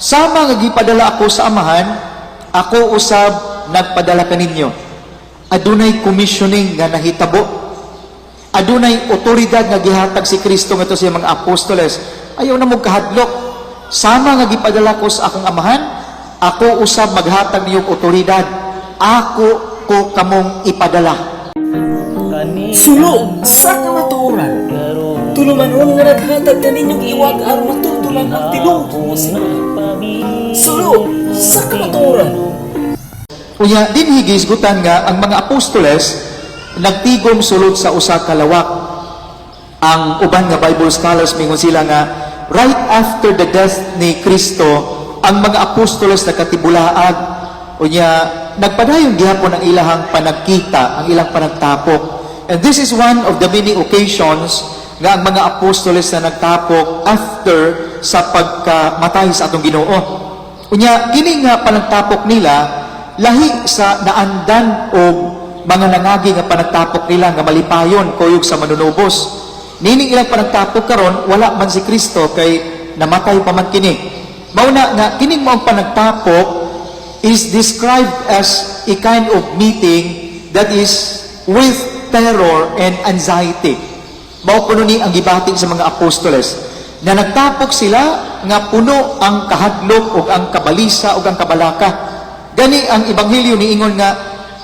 sama nga gipadala ako sa amahan, ako usab nagpadala kaninyo. Adunay commissioning nga nahitabo. Adunay otoridad nga gihatag si Kristo nga sa mga apostoles. Ayaw na mo kahadlok. Sama nga gipadala ko sa akong amahan, ako usab maghatag niyong otoridad. Ako ko kamong ipadala. Sulod sa kamatuoran. Tulumanon nga naghatag kaninyong iwag aron matutulan ang tilong nga sinala. Sulod sa kamatuoran. Unya, din higisgutan nga ang mga apostoles nagtigom sulod sa usa ka lawak. Ang uban nga Bible scholars mingon sila nga right after the death ni Kristo, ang mga apostoles nakatibulaag unya nagpadayon gihapon ang ilahang panagkita, ang ilang panagtapok. And this is one of the many occasions nga ang mga apostoles na nagtapok after sa pagkamatay sa atong Ginoo. Unya, kini nga panagtapok nila, lahi sa naandan o mga nangagi nga panagtapok nila nga malipayon kuyog sa manunubos. Nini ilang panagtapok karon wala man si Kristo kay namatay pa man kini. Mauna nga kining mao panagtapok is described as a kind of meeting that is with terror and anxiety. Mao kuno ni ang gibating sa mga apostoles na nagtapok sila nga puno ang kahadlok ug ang kabalisa ug ang kabalaka. Gani ang ebanghelyo niingon nga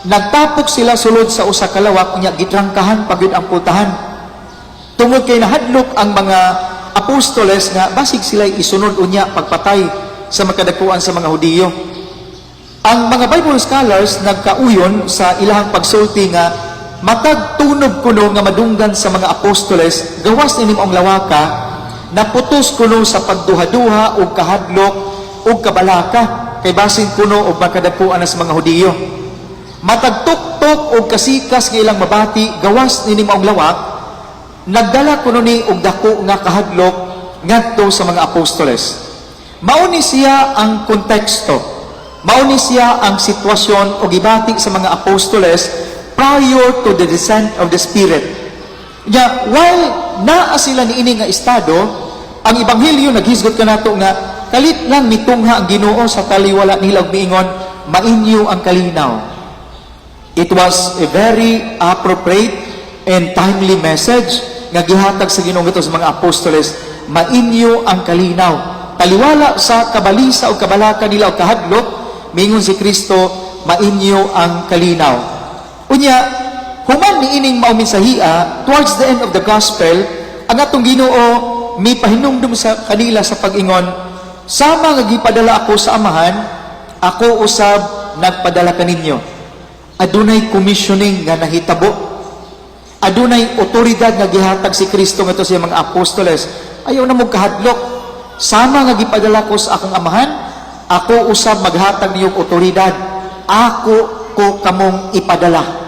nagtapok sila sulod sa usa ka lawak unya gitrangkahan pagyud ang putahan. Tungod kay nahadlok ang mga apostoles nga basig sila isunod unya pagpatay sa makadakuan sa mga Hudiyo. Ang mga Bible scholars nagkauyon sa ilahang pagsulti nga matag tunog kuno nga madunggan sa mga apostoles gawas ni ang lawaka naputos kuno sa pagduha-duha ug kahadlok ug kabalaka kay basin kuno og makadakuan na sa mga Hudiyo. Matagtuktok og kasikas nga ilang mabati gawas ni maong lawak nagdala kuno ni og dako nga kahadlok ngadto sa mga apostoles. Mao ni siya ang konteksto. Mao ni siya ang sitwasyon o gibati sa mga apostoles prior to the descent of the Spirit. Ya, while naa sila ni ini nga estado, ang ebanghelyo naghisgot kanato nga kalit lang mitungha ang Ginoo sa taliwala nila og miingon mainyo ang kalinaw. It was a very appropriate and timely message nga gihatag sa Ginoo sa mga apostoles, mainyo ang kalinaw. Taliwala sa kabalisa o kabalaka nila o kahadlok, mingon si Kristo, mainyo ang kalinaw. Unya, human ni ining mao minsahia towards the end of the gospel, ang atong Ginoo mi pahinumdum sa kanila sa pag-ingon, sama nga gipadala ako sa amahan, ako usab nagpadala kaninyo adunay commissioning nga nahitabo. Adunay otoridad nga gihatag si Kristo ngadto sa mga apostoles. Ayaw na mo kahadlok. Sama nga gipadala ko sa akong amahan ako usab maghatag niyong otoridad. Ako ko kamong ipadala